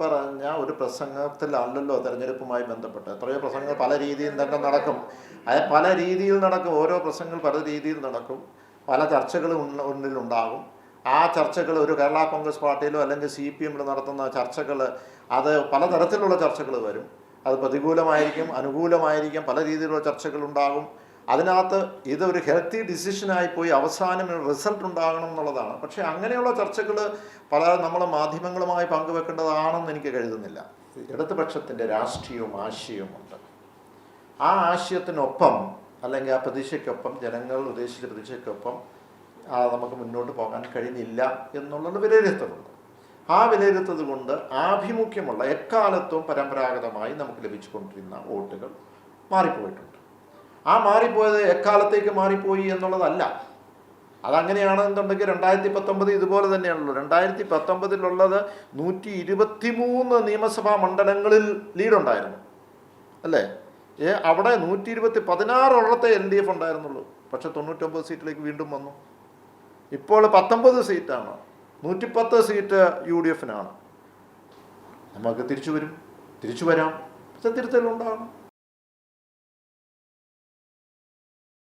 പറഞ്ഞ ഒരു പ്രസംഗത്തിലല്ലല്ലോ തെരഞ്ഞെടുപ്പുമായി ബന്ധപ്പെട്ട്. എത്രയോ പ്രസംഗങ്ങൾ പല രീതിയിൽ തന്നെ നടക്കും. അത് പല രീതിയിൽ നടക്കും. ഓരോ പ്രസംഗങ്ങൾ പല രീതിയിൽ നടക്കും. പല ചർച്ചകളും ഉള്ളിലുണ്ടാകും. ആ ചർച്ചകൾ ഒരു കേരള കോൺഗ്രസ് പാർട്ടിയിലോ അല്ലെങ്കിൽ സി പി എമ്മിലോ നടത്തുന്ന ചർച്ചകൾ അത് പലതരത്തിലുള്ള ചർച്ചകൾ വരും. അത് പ്രതികൂലമായിരിക്കും അനുകൂലമായിരിക്കും പല രീതിയിലുള്ള ചർച്ചകൾ ഉണ്ടാകും. അതിനകത്ത് ഇതൊരു ഹെൽത്തി ഡിസിഷനായി പോയി അവസാനം റിസൾട്ട് ഉണ്ടാകണം എന്നുള്ളതാണ്. പക്ഷേ അങ്ങനെയുള്ള ചർച്ചകൾ പല നമ്മൾ മാധ്യമങ്ങളുമായി പങ്കുവെക്കേണ്ടതാണെന്ന് എനിക്ക് കരുതുന്നില്ല. ഇടതുപക്ഷത്തിന്റെ രാഷ്ട്രീയവും ആശയവുമുണ്ട് ആ ആശയത്തിനൊപ്പം അല്ലെങ്കിൽ ആ പ്രതീക്ഷയ്ക്കൊപ്പം ജനങ്ങൾ ഉദ്ദേശിച്ച പ്രതീക്ഷയ്ക്കൊപ്പം നമുക്ക് മുന്നോട്ട് പോകാൻ കഴിഞ്ഞില്ല എന്നുള്ളത് വിലയിരുത്തലുണ്ട് ആ വിലയിരുത്തത് കൊണ്ട് ആഭിമുഖ്യമുള്ള എക്കാലത്തും പരമ്പരാഗതമായി നമുക്ക് ലഭിച്ചുകൊണ്ടിരുന്ന വോട്ടുകൾ മാറിപ്പോയിട്ടുണ്ട്. ആ മാറിപ്പോയത് എക്കാലത്തേക്ക് മാറിപ്പോയി എന്നുള്ളതല്ല. അതങ്ങനെയാണെന്നുണ്ടെങ്കിൽ രണ്ടായിരത്തി പത്തൊമ്പത് ഇതുപോലെ തന്നെയാണല്ലോ. രണ്ടായിരത്തി പത്തൊമ്പതിലുള്ളത് നൂറ്റി ഇരുപത്തി മൂന്ന് നിയമസഭാ മണ്ഡലങ്ങളിൽ ലീഡുണ്ടായിരുന്നു അല്ലേ? ഏ അവിടെ നൂറ്റി ഇരുപത്തി പതിനാറോളത്തെ എൽ ഡി എഫ് ഉണ്ടായിരുന്നുള്ളൂ. പക്ഷെ തൊണ്ണൂറ്റൊമ്പത് സീറ്റിലേക്ക് വീണ്ടും വന്നു. ഇപ്പോൾ പത്തൊമ്പത് സീറ്റാണ്. നൂറ്റിപ്പത്ത് സീറ്റ് യു ഡി എഫിനാണ്. നമുക്ക് തിരിച്ചു വരും. തിരിച്ചു വരാം. പക്ഷെ തിരുത്തലുണ്ടാകണം.